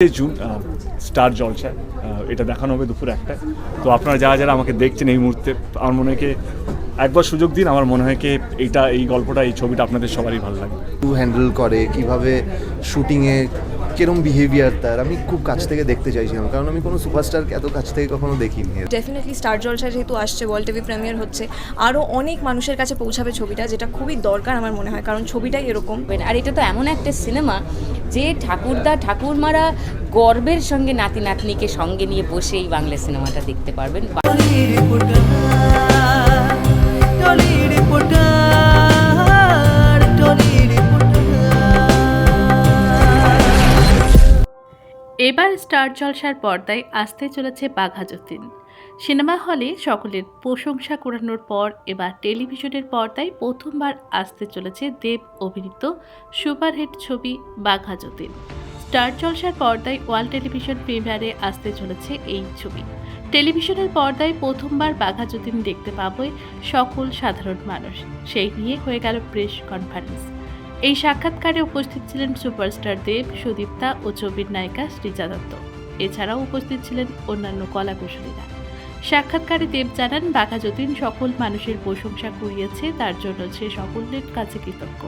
June star জলসা এটা দেখানো হবে দুপুর একটা তো আপনারা যারা যারা আমাকে দেখছেন এই মুহূর্তে, আমার মনে হয় একবার সুযোগ দিন আমার মনে হয় কি এইটা এই গল্পটা এই ছবিটা আপনাদের সবারই ভালো লাগে। টু হ্যান্ডেল করে কীভাবে শুটিংয়ে কিরম বিহেভিয়ার তার আমি খুব কাছ থেকে দেখতে চাইছিলাম কারণ আমি কোনো সুপারস্টারকে এত কাছ থেকে কখনো দেখিনি। ডেফিনেটলি স্টার জলসা যেহেতু আসছে ওয়ার্ল্ড টিভি প্রিমিয়ার হচ্ছে আরও অনেক মানুষের কাছে পৌঁছাবে ছবিটা যেটা খুবই দরকার আমার মনে হয় কারণ ছবিটাই এরকম। আর এটা তো এমন একটা সিনেমা যে ঠাকুরদা ঠাকুরমারা গর্বের সঙ্গে নাতি নাতনিকে সঙ্গে নিয়ে বসে এই বাংলা সিনেমাটা দেখতে পারবেন। এবার স্টার জলসার পর্দায় আসতে চলেছে বাঘা যতীন। সিনেমা হলে সকলের প্রশংসা করানোর পর এবার টেলিভিশনের পর্দায় প্রথমবার আসতে চলেছে দেব অভিনীত সুপারহিট ছবি বাঘা যতীন। স্টার জলসার পর্দায় ওয়ার্ল্ড টেলিভিশন প্রিমিয়ারে আসতে চলেছে এই ছবি। টেলিভিশনের পর্দায় প্রথমবার বাঘা যতীন দেখতে পাবে সকল সাধারণ মানুষ। সেই নিয়ে হয়ে গেল প্রেস কনফারেন্স। এই সাক্ষাৎকারে উপস্থিত ছিলেন সুপারস্টার দেব সুদীপ্তা ও ছবির নায়িকা শ্রীজা দত্ত। এছাড়াও উপস্থিত ছিলেন অন্যান্য কলাকুশলীরা সাক্ষাৎকারে দেব জানান, বাঘা যতীন সকল মানুষের প্রশংসা কুড়িয়েছে, তার জন্য সে সকলের কাছে কৃতজ্ঞ।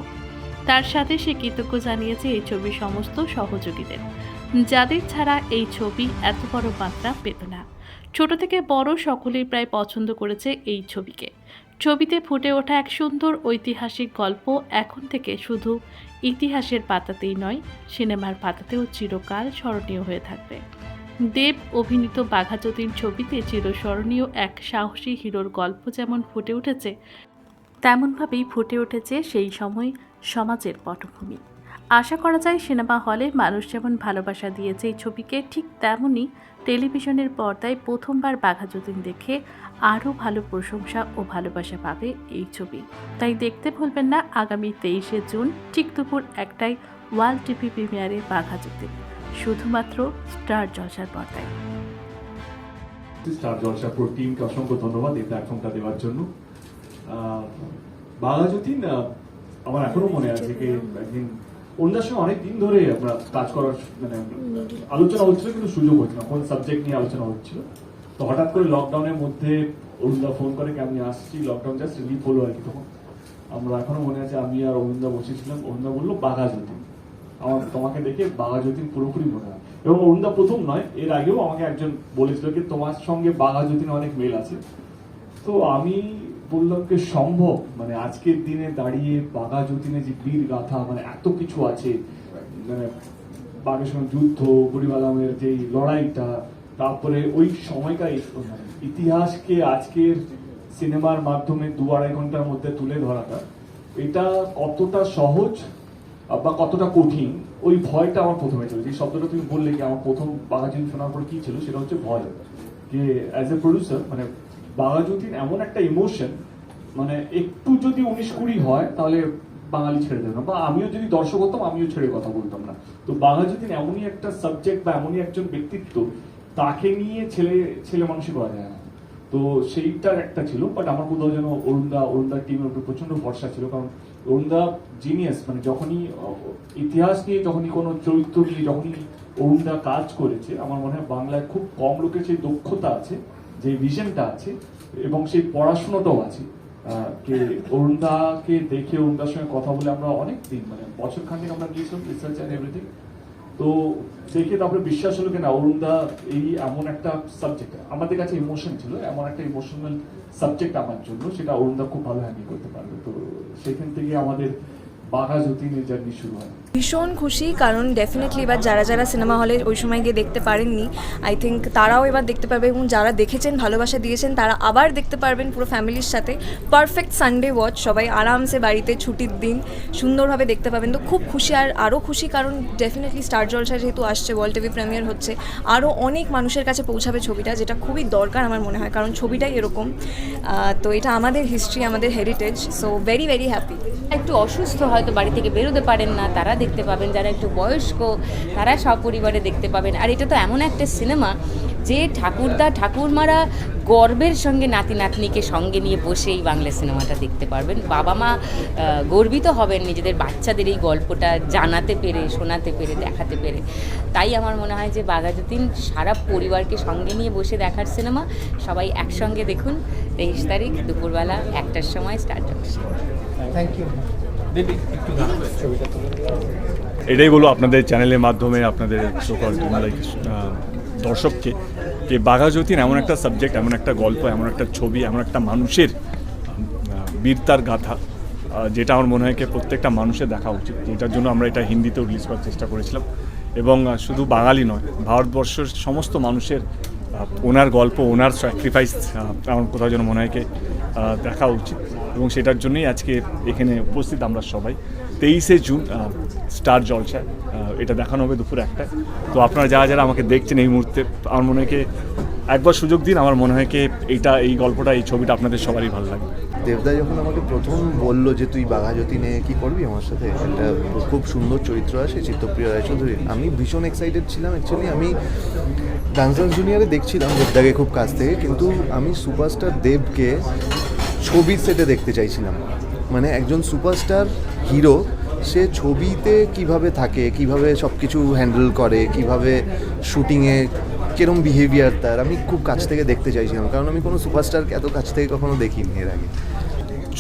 তার সাথে সে কৃতজ্ঞ জানিয়েছে এই ছবির সমস্ত সহযোগীদের। যাদের ছাড়া এই ছবি এত বড় মাত্রা পেত না। ছোট থেকে বড় সকলেই প্রায় পছন্দ করেছে এই ছবিকে। ছবিতে ফুটে ওঠা এক সুন্দর ঐতিহাসিক গল্প এখন থেকে শুধু ইতিহাসের পাতাতেই নয়, সিনেমার পাতাতেও চিরকাল স্মরণীয় হয়ে থাকবে। দেব অভিনীত বাঘাযতীন ছবিতে চিরস্মরণীয় এক সাহসী হিরোর গল্প যেমন ফুটে উঠেছে, তেমনভাবেই ফুটে উঠেছে সেই সময় সমাজের পটভূমি। আশা করা যায় সিনেমা হলে মানুষ যেমন ভালোবাসা দিয়েছে এই ছবিকে, ঠিক তেমনই টেলিভিশনের পর্দায় প্রথমবার বাঘা যতীন দেখে আরও ভালো প্রশংসা ও ভালোবাসা পাবে এই ছবি। তাই দেখতে ভুলবেন না আগামী তেইশে জুন, ঠিক দুপুর একটাই ওয়ার্ল্ড টিভি প্রিমিয়ারে বাঘা যতীন, শুধুমাত্র স্টার জলসার পর্দায়। স্টার জলসা পুরো টিমকে অসংখ্য ধন্যবাদ এই প্ল্যাটফর্মটা দেওয়ার জন্য। বাংলা যতীন আমার এখনও মনে আছে যে একদিন অন্যার সঙ্গে অনেক দিন ধরে আমরা কাজ করার মানে আলোচনা হচ্ছিল কিন্তু সুযোগ হচ্ছে না। কোন সাবজেক্ট নিয়ে আলোচনা হচ্ছিল। তো হঠাৎ করে লকডাউনের মধ্যে অরুণদা ফোন করে কি আমি আসছি লকডাউন জাস্ট রিলিফ হলো আর কি তখন। আমরা এখনও মনে আছে আমি আর অরুণদা বসেছিলাম। অরুণদা বলল বাঘা যতীন আমার তোমাকে দেখে বাঘা যতীন পুরোপুরি মনে হয় এবং অরুণদা প্রথম নয় এর আগেও আমাকে একজন বলেছিল কি তোমার সঙ্গে বাঘা যতীন অনেক মেল আছে। তো আমি বললাম সম্ভব? মানে আজকের দিনে দাঁড়িয়ে বাঘা যতীনে যে বীর গাথা মানে এত কিছু আছে। মানে বাঘের সঙ্গে যুদ্ধ গরিবাল আলমের যে লড়াইটা, তারপরে ওই সময়কার মানে ইতিহাসকে আজকের সিনেমার মাধ্যমে দু আড়াই ঘণ্টার মধ্যে তুলে ধরাটা, এটা কতটা সহজ বা কতটা কঠিন? ওই ভয়টা আমার প্রথমে ছিল। যে শব্দটা তুমি বললে কি, আমার প্রথম বাঘাযতীন শোনার পর কি ছিল? সেটা হচ্ছে ভয়। যে অ্যাজ এ প্রডিউসার মানে বাঘাযতীন এমন একটা ইমোশন মানে একটু যদি উনিশ কুড়ি হয়, তাহলে বাঙালি ছেড়ে দেবে না। বা আমিও যদি দর্শক হতাম, আমিও ছেড়ে কথা বলতাম না। তো বাঘাযতীন এমনই একটা সাবজেক্ট বা এমনই একজন ব্যক্তিত্ব, তাকে নিয়ে ছেলে ছেলে মানুষই করা যায় না। তো সেইটার একটা ছিল বাট আমার কোথাও যেন অরুণদা অরুণদার টিমের উপর প্রচণ্ড ভরসা ছিল, কারণ অরুণদা জিনিয়াস মানে যখনই ইতিহাস নিয়ে যখনই কোনো চরিত্র নিয়ে যখনই অরুণদা কাজ করেছে, আমার মনে হয় বাংলায় খুব কম লোকের সেই দক্ষতা আছে। যে ভিশনটা আছে এবং সেই পড়াশোনাটাও আছে অরুণদাকে দেখে অরুণদার সঙ্গে কথা বলে আমরা অনেক দিন মানে বছর খানিক আমরা গিয়েছিলাম রিসার্চ অ্যান্ড এভরিথিং তো দেখে তারপরে বিশ্বাস হলো কিনা অরুণদা এই এমন একটা সাবজেক্ট আমাদের কাছে ইমোশন ছিল, এমন একটা ইমোশনাল সাবজেক্ট আমার জন্য, সেটা অরুণদা খুব ভালো হ্যান্ডেল করতে পারবে। তো সেখান থেকে আমাদের বাঘা যতীনের জার্নি শুরু হয়। ভীষণ খুশি, কারণ ডেফিনেটলি এবার যারা যারা সিনেমা হলে ওই সময় গিয়ে দেখতে পারেননি আই থিঙ্ক তারাও এবার দেখতে পারবে এবং যারা দেখেছেন, ভালোবাসা দিয়েছেন, তারা আবার দেখতে পারবেন পুরো ফ্যামিলির সাথে। পারফেক্ট সানডে ওয়াচ সবাই আরামসে বাড়িতে ছুটির দিন সুন্দরভাবে দেখতে পাবেন। তো খুব খুশি আর আরও খুশি, কারণ ডেফিনেটলি স্টার জলসা যেহেতু আসছে ওয়ার্ল্ড টিভি প্রিমিয়ার হচ্ছে, আরও অনেক মানুষের কাছে পৌঁছাবে ছবিটা, যেটা খুবই দরকার আমার মনে হয়, কারণ ছবিটাই এরকম। তো এটা আমাদের হিস্ট্রি আমাদের heritage so very very happy একটু অসুস্থ হয়তো বাড়ি থেকে বেরোতে পারেন না, তারা দেখতে পাবেন, যারা একটু বয়স্ক, তারা সপরিবারে দেখতে পাবেন। আর এটা তো এমন একটা সিনেমা যে ঠাকুরদা, ঠাকুরমারা গর্বের সঙ্গে নাতি নাতনিকে সঙ্গে নিয়ে বসে এই বাংলা সিনেমাটা দেখতে পারবেন। বাবা মা গর্বিত হবেন নিজেদের বাচ্চাদের এই গল্পটা জানাতে পেরে, শোনাতে পেরে, দেখাতে পেরে। তাই আমার মনে হয় যে বাঘাযতীন সারা পরিবারকে সঙ্গে নিয়ে বসে দেখার সিনেমা। সবাই একসঙ্গে দেখুন, তেইশ তারিখ দুপুরবেলা একটার সময় স্টার্ট হচ্ছে এটাই বলো আপনাদের চ্যানেলের মাধ্যমে আপনাদের সকল লাইক দর্শককে যে বাঘাযতীন এমন একটা সাবজেক্ট এমন একটা গল্প, এমন একটা ছবি, এমন একটা মানুষের বীরতার গাথা যেটা আমার মনে হয় কি প্রত্যেকটা মানুষের দেখা উচিত। যেটার জন্য আমরা এটা হিন্দিতেও রিলিজ করার চেষ্টা করেছিলাম। এবং শুধু বাঙালি নয়, ভারতবর্ষের সমস্ত মানুষের ওনার গল্প, ওনার স্যাক্রিফাইস আমার কোথাও যেন মনে হয় দেখা উচিত। এবং সেটার জন্যই আজকে এখানে উপস্থিত আমরা সবাই। তেইশে জুন স্টার জলসা এটা দেখানো হবে দুপুর একটা তো আপনারা যারা যারা আমাকে দেখছেন এই মুহূর্তে, আমার মনে হয় একবার সুযোগ দিন, আমার মনে হয় কি, এইটা, এই গল্পটা, এই ছবিটা আপনাদের সবারই ভালো লাগবে। দেবদা যখন আমাকে প্রথম বলল যে তুই বাঘাযতীনে কি করবি, আমার সাথে একটা খুব সুন্দর চরিত্র আছে চিত্তপ্রিয় রায়চৌধুরী। আমি ভীষণ এক্সাইটেড ছিলাম অ্যাকচুয়ালি আমি ডান্সার জুনিয়রে দেখছিলাম দেবদাকে খুব কাছ থেকে, কিন্তু আমি সুপারস্টার দেবকে ছবির সেটে দেখতে চাইছিলাম। মানে একজন সুপারস্টার হিরো সে ছবিতে কীভাবে থাকে, কীভাবে সব কিছু হ্যান্ডেল করে, কীভাবে শুটিংয়ে কিরম বিহেভিয়ার তার? আমি খুব কাছ থেকে দেখতে চাইছিলাম, কারণ আমি কোনো সুপারস্টারকে এত কাছ থেকে কখনো দেখিনি এর আগে।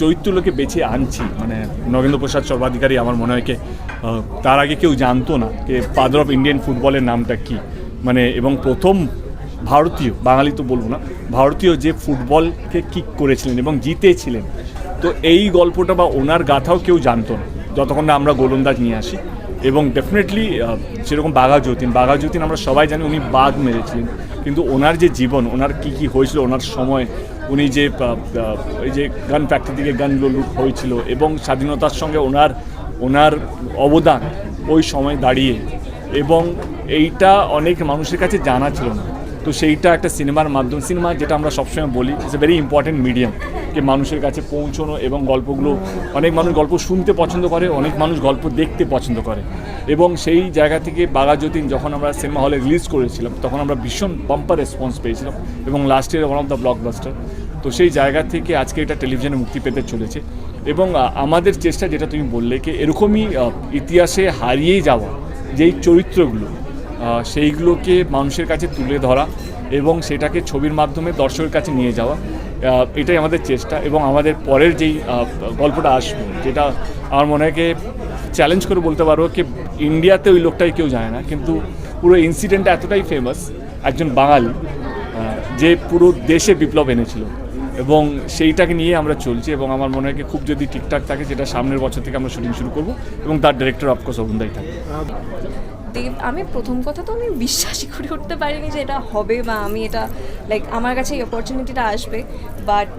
চরিত্রগুলোকে বেছে আনছি মানে নগেন্দ্র প্রসাদ সর্বাধিকারী আমার মনে হয় তার আগে কেউ জানতো না যে ফাদার অফ ইন্ডিয়ান ফুটবলের নামটা কি। মানে এবং প্রথম ভারতীয়, বাঙালি তো বলব না, ভারতীয় যে ফুটবলকে কিক করেছিলেন এবং জিতেছিলেন। তো এই গল্পটা বা ওনার গাথাও কেউ জানতো না। যতক্ষণ না আমরা গোলন্দাজ নিয়ে আসি এবং ডেফিনেটলি যেরকম বাঘা যতীন বাঘা যতীন আমরা সবাই জানি উনি বাঘ মেরেছিলেন। কিন্তু ওনার যে জীবন, ওনার কি কি হয়েছিল, ওনার সময়, উনি যে ওই যে গান ফ্যাক্টরি থেকে গানগুলো লুট হয়েছিল এবং স্বাধীনতার সঙ্গে ওনার ওনার অবদান ওই সময় দাঁড়িয়ে। এবং এইটা অনেক মানুষের কাছে জানা ছিল না। তো সেইটা একটা সিনেমার মাধ্যম। সিনেমা যেটা আমরা সবসময় বলি it's a very important medium যে মানুষের কাছে পৌঁছানো এবং গল্পগুলো, অনেক মানুষ গল্প শুনতে পছন্দ করে, অনেক মানুষ গল্প দেখতে পছন্দ করে। এবং সেই জায়গা থেকে বাঘাযতীন যখন আমরা সিনেমা হলে রিলিজ করেছিলাম, তখন আমরা ভীষণ বাম্পার রেসপন্স পেয়েছিলাম এবং last year one of the blockbuster তো সেই জায়গা থেকে আজকে এটা টেলিভিশনে মুক্তি পেতে চলেছে। এবং আমাদের চেষ্টা যেটা তুমি বললে কি এরকমই ইতিহাসে হারিয়ে যাওয়া যেই চরিত্রগুলো সেইগুলোকে মানুষের কাছে তুলে ধরা এবং সেটাকে ছবির মাধ্যমে দর্শকের কাছে নিয়ে যাওয়া এটাই আমাদের চেষ্টা এবং আমাদের পরের যেই গল্পটা আসবে, যেটা আমার মনে হয় চ্যালেঞ্জ করে বলতে পারব কি ইন্ডিয়াতে ওই লোকটাই কেউ জানে না, কিন্তু পুরো ইনসিডেন্টটা এতটাই ফেমাস একজন বাঙালি যে পুরো দেশে বিপ্লব এনেছিল এবং সেইটাকে নিয়ে আমরা চলছি এবং আমার মনে হয় খুব যদি ঠিকঠাক থাকে যেটা সামনের বছর থেকে আমরা শুটিং শুরু করব এবং তার ডিরেক্টর অফকোর্স অরুণদাই থাকবে। দেব আমি প্রথম কথা তো আমি বিশ্বাসই করে উঠতে পারিনি যে এটা হবে বা আমি এটা লাইক আমার কাছে এই অপরচুনিটিটা আসবে বাট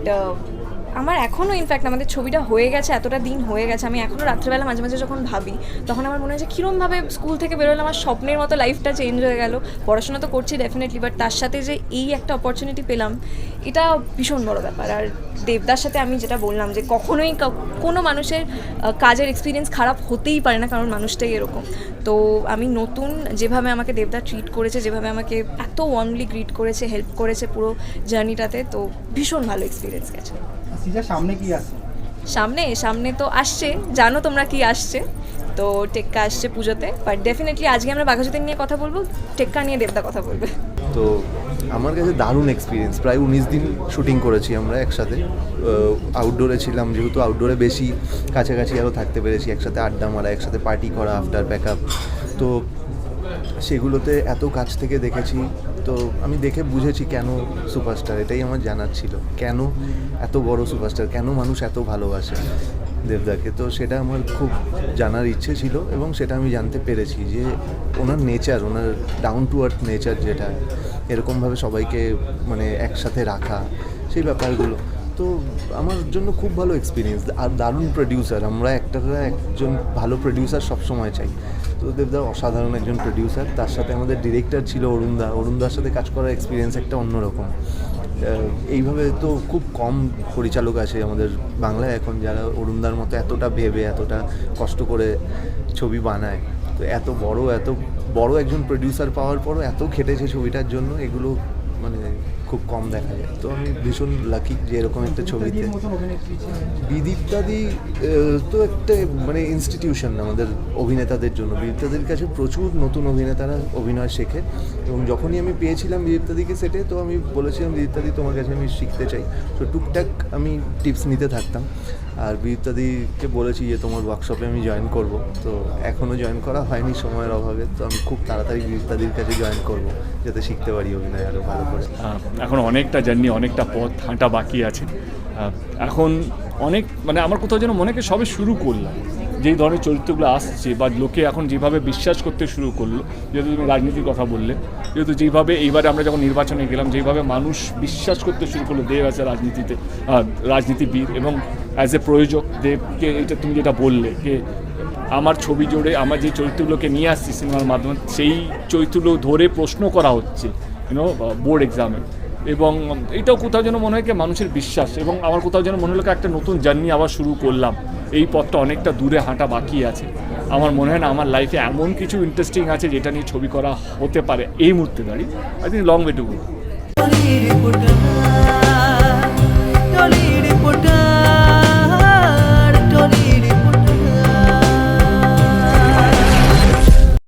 আমার এখনও ইনফ্যাক্ট আমাদের ছবিটা হয়ে গেছে, এতটা দিন হয়ে গেছে। আমি এখনও রাত্রেবেলা মাঝে মাঝে যখন ভাবি, তখন আমার মনে হয় যে কীরমভাবে স্কুল থেকে বেরোলে আমার স্বপ্নের মতো লাইফটা চেঞ্জ হয়ে গেল। পড়াশোনা তো করছি ডেফিনেটলি বাট তার সাথে যে এই একটা অপরচুনিটি পেলাম, এটা ভীষণ বড় ব্যাপার। আর দেবদার সাথে আমি যেটা বললাম যে কখনোই কোনো মানুষের কাজের এক্সপিরিয়েন্স খারাপ হতেই পারে না, কারণ মানুষটাই এরকম। তো আমি নতুন যেভাবে আমাকে দেবদা ট্রিট করেছে, যেভাবে আমাকে এত ওয়ার্মলি গ্রিট করেছে হেল্প করেছে পুরো জার্নিটাতে তো ভীষণ ভালো এক্সপিরিয়েন্স গেছে। সিজা সামনে কি আছে? সামনে সামনে তো আসছে জানো তোমরা কি আসছে? তো টেক্কা আসছে পুজোতে বাট ডেফিনেটলি আজকে আমরা বাঘাযতীন নিয়ে কথা বলব টেক্কা নিয়ে দেবদা কথা বলবে। তো আমার কাছে দারুণ এক্সপিরিয়েন্স প্রায় উনিশ দিন শুটিং করেছি আমরা একসাথে। আউটডোরে ছিলাম যেহেতু আউটডোরে বেশি কাছাকাছি আরও থাকতে পেরেছি একসাথে আড্ডা মারা একসাথে পার্টি করা আফটার প্যাক আপ তো সেগুলোতে এত কাছ থেকে দেখেছি। তো আমি দেখে বুঝেছি কেন সুপারস্টার, এটাই আমার জানার ছিল। কেন এত বড় সুপারস্টার, কেন মানুষ এত ভালোবাসে দেবদাকে? তো সেটা আমার খুব জানার ইচ্ছে ছিল এবং সেটা আমি জানতে পেরেছি যে ওনার নেচার, ওনার ডাউন টু আর্থ নেচার যেটা, এরকমভাবে সবাইকে মানে একসাথে রাখা, সেই ব্যাপারগুলো। তো আমার জন্য খুব ভালো এক্সপিরিয়েন্স আর দারুণ প্রডিউসার আমরা একটা একজন ভালো প্রডিউসার সবসময় চাই। তো অসাধারণ একজন প্রডিউসার তার সাথে আমাদের ডিরেক্টর ছিল অরুণদা। অরুণদার সাথে কাজ করার এক্সপিরিয়েন্স একটা অন্যরকম। এইভাবে তো খুব কম পরিচালক আছে আমাদের বাংলায় এখন, যারা অরুণদার মতো এতটা ভেবে, এতটা কষ্ট করে ছবি বানায়। তো এত বড় এত বড় একজন প্রডিউসার পাওয়ার পরও এত খেটেছে ছবিটার জন্য, এগুলো মানে খুব কম দেখা যায়। তো আমি ভীষণ লাকি যে এরকম একটা ছবিতে। বিদীপ্তাদি তো একটা মানে ইনস্টিটিউশন আমাদের অভিনেতাদের জন্য। বিদীপ্তাদির কাছে প্রচুর নতুন অভিনেতারা অভিনয় শেখে। এবং যখনই আমি পেয়েছিলাম বিদীপ্তাদিকে সেটে তো আমি বলেছিলাম বিদীপ্তাদি তোমার কাছে আমি শিখতে চাই। তো টুকটাক আমি টিপস নিতে থাকতাম। আর বিদ্যাদিকে বলেছি যে তোমার ওয়ার্কশপে আমি জয়েন করব। তো এখনও জয়েন করা হয়নি সময়ের অভাবে, তো আমি খুব তাড়াতাড়ি বিদ্যাদির কাছে জয়েন করব, যাতে শিখতে পারি অভিনয় আরও ভালো করে। এখন অনেকটা জার্নি অনেকটা পথ, হাঁটা বাকি আছে। এখন অনেক মানে আমার কোথাও যেন মনে হয় সবে শুরু করলাম। যেই ধরনের চরিত্রগুলো আসছে বা লোকে এখন যেভাবে বিশ্বাস করতে শুরু করল, যেহেতু তুমি রাজনীতির কথা বললে, যেহেতু যেইভাবে এইবারে আমরা যখন নির্বাচনে গেলাম যেইভাবে মানুষ বিশ্বাস করতে শুরু করল দেব আছে রাজনীতিতে রাজনীতিবিদ এবং অ্যাজ এ প্রয়োজক দেবকে, এটা তুমি যেটা বললে যে আমার ছবি জোড়ে আমার যে চরিত্রগুলোকে নিয়ে আসছি সিনেমার মাধ্যমে, সেই চরিত্রগুলো ধরে প্রশ্ন করা হচ্ছে ইউনো বোর্ড এক্সামে এবং এটাও কোথাও যেন মনে হয় কি মানুষের বিশ্বাস এবং আমার কোথাও যেন মনে হলো একটা নতুন জার্নি আবার শুরু করলাম। এই পথটা অনেকটা দূরে হাঁটা বাকি আছে। আমার মনে হয় না আমার লাইফে এমন কিছু ইন্টারেস্টিং আছে যেটা নিয়ে ছবি করা হতে পারে এই মুহূর্তে দাঁড়িয়ে। I think long way to go